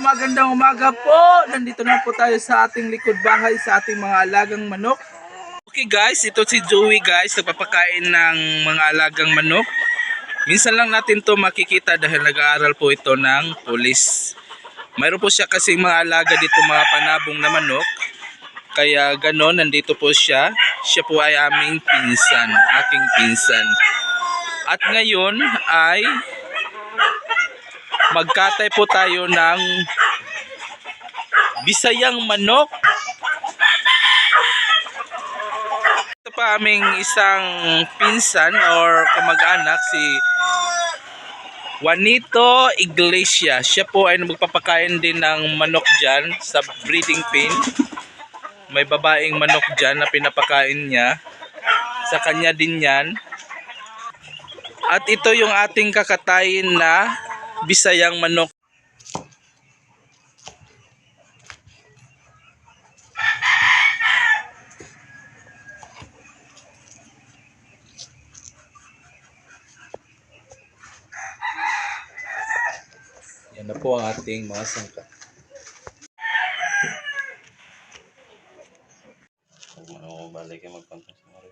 magandang umaga po. Nandito na po tayo sa ating likod bahay sa ating mga alagang manok. Okay guys, ito si Joey guys, nagpapakain ng mga alagang manok. Minsan lang natin to makikita dahil nag-aaral po ito ng polis. Mayroon po siya kasing mga alaga dito mga panabong na manok. Kaya ganon, nandito po siya. Siya po ay aming pinsan, aking pinsan. At ngayon ay magkatay po tayo ng Bisayang manok. Ito pa aming isang pinsan or kamag-anak si Juanito Iglesia. Siya po ay magpapakain din ng manok dyan sa breeding pen. May babaeng manok dyan na pinapakain niya. Sa kanya din yan. At ito yung ating kakatayin na Bisayang manok. Yan na po ang ating mga sangka. Huwag mo nang balik yung magkontak sa mga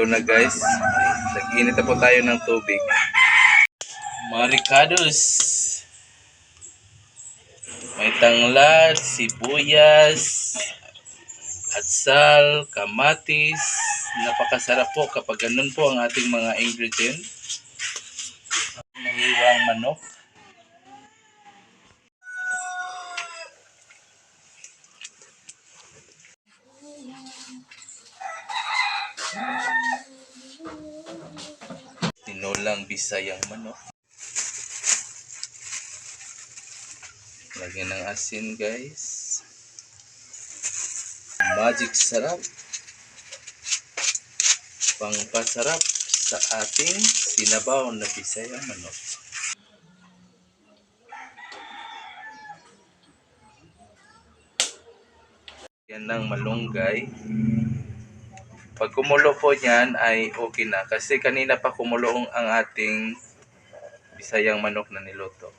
Ito na guys. Nag-init na po tayo ng tubig. Maricados. May tanglad, sibuyas, atsal, kamatis. Napakasarap po kapag ganun po ang ating mga ingredient. Nahiwang manok. Tinulang bisayang manok. Lagyan ng asin guys. Magic sarap. Pangpasarap sa ating sinabaw na bisayang manok. Yan ng malunggay. Pag kumulo po niyan ay okay na kasi kanina pa kumulo ang ating bisayang manok na niluto.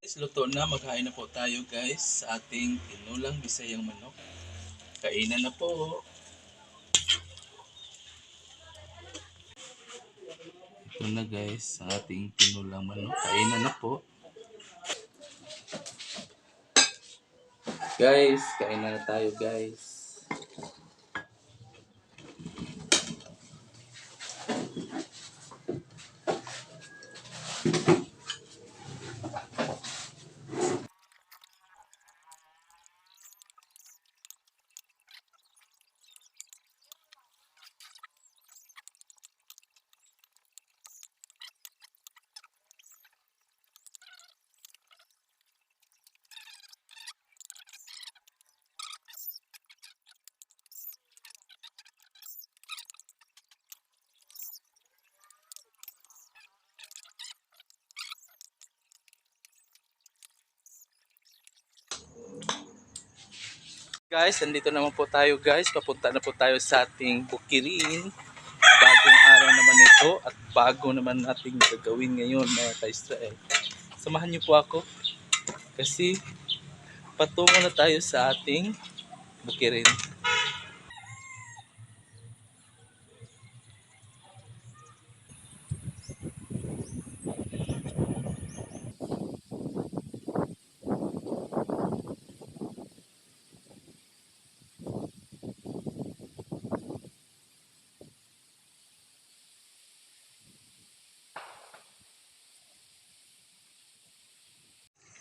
Guys, luto na. Maghain na po tayo guys sa ating tinulang bisayang manok. Kainan na po. Ito na guys, ang ating tinulang manok. Kainan na po. Guys, kainan na tayo guys. Guys, andito naman po tayo guys. Papunta na po tayo sa ating bukirin. Bagong araw naman ito at bago naman nating gagawin ngayon mga ka-Israel. Samahan niyo po ako kasi patungo na tayo sa ating bukirin.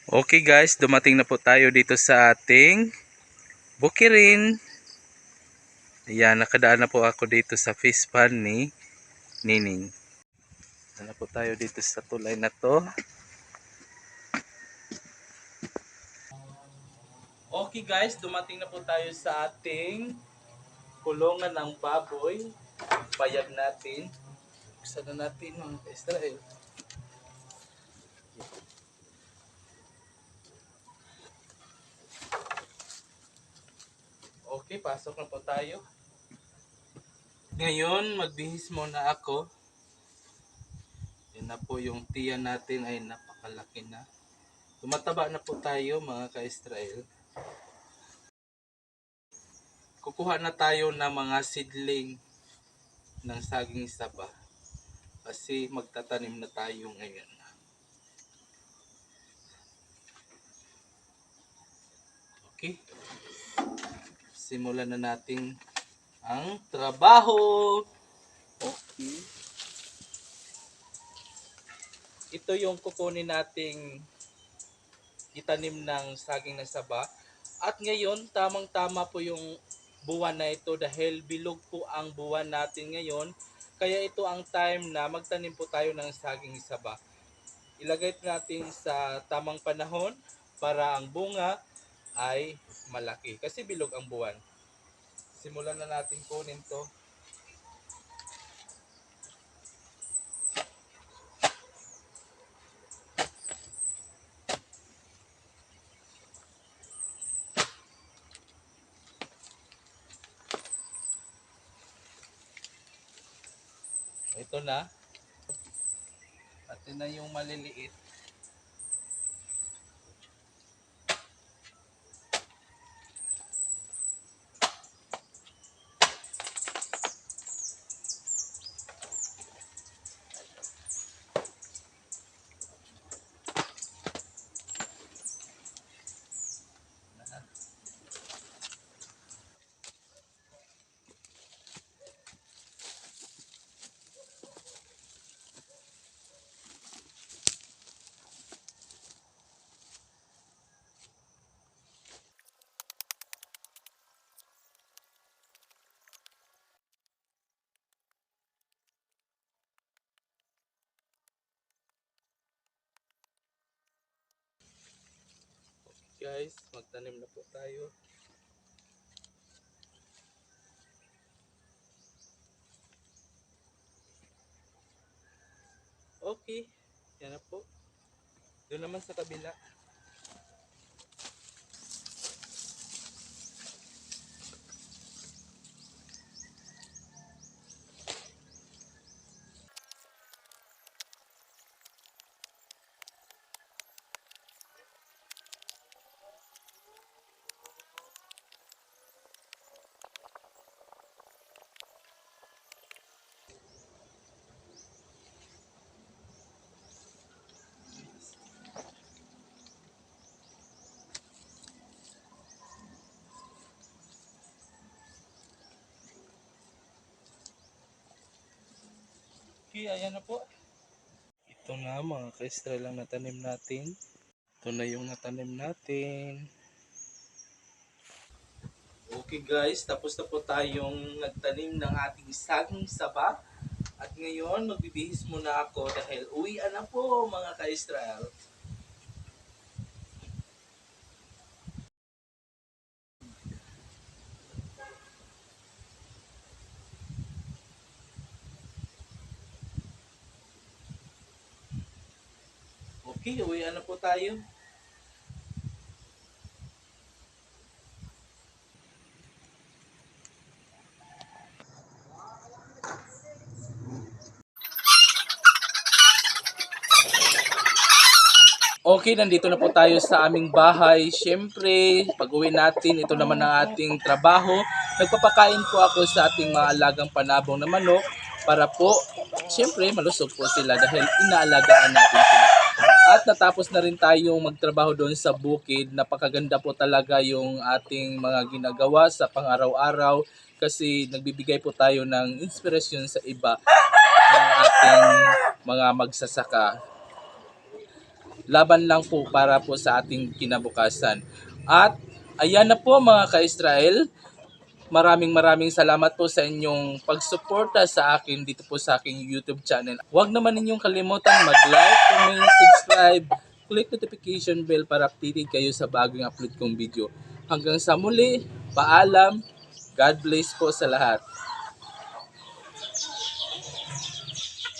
Okay guys, dumating na po tayo dito sa ating bukirin. Ayan, nakadaan na po ako dito sa fish pond ni Nining. Ano po tayo dito sa tulay na to. Okay guys, dumating na po tayo sa ating kulungan ng baboy. Bayag natin. Buksan na natin mga ka-Israel. Okay, pasok na po tayo. Ngayon, magbihis muna ako. Yan na po yung tiyan natin ay napakalaki na. Tumataba na po tayo mga ka-Israel. Kukuha na tayo ng mga seedling ng saging saba. Kasi magtatanim na tayo ngayon. Okay. Simulan na natin ang trabaho. Okay. Ito yung kukunin nating itanim ng saging na saba. At ngayon, tamang-tama po yung buwan na ito dahil bilog po ang buwan natin ngayon. Kaya ito ang time na magtanim po tayo ng saging saba. Ilagay natin sa tamang panahon para ang bunga ay malaki. Kasi bilog ang buwan. Simulan na natin kunin to. Ito na. Pati na yung maliliit. Guys, magtanim na po tayo. Okay, yan na po. Doon naman sa kabila. Okay, ayan na po. Ito na mga ka lang natanim natin. Ito na yung natanim natin. Okay guys, tapos na po tayong nagtanim ng ating saging saba. At ngayon, magbibihis muna ako dahil uwian na po mga ka-Israel. Okay, uwian na po tayo. Okay, nandito na po tayo sa aming bahay. Siyempre, pag uwi natin, ito naman ang ating trabaho. Nagpapakain po ako sa ating mga alagang panabong na manok para po, siyempre, malusog po sila dahil inaalagaan natin. At natapos na rin tayong magtrabaho doon sa bukid. Napakaganda po talaga yung ating mga ginagawa sa pang-araw-araw kasi nagbibigay po tayo ng inspirasyon sa iba ng ating mga magsasaka laban lang po para po sa ating kinabukasan. At ayan na po mga ka-Israel, Maraming maraming salamat po sa inyong pagsuporta sa akin dito po sa aking YouTube channel. Huwag naman ninyong kalimutan mag-like, comment, subscribe, click notification bell para updated kayo sa bagong upload kong video. Hanggang sa muli, paalam, God bless po sa lahat.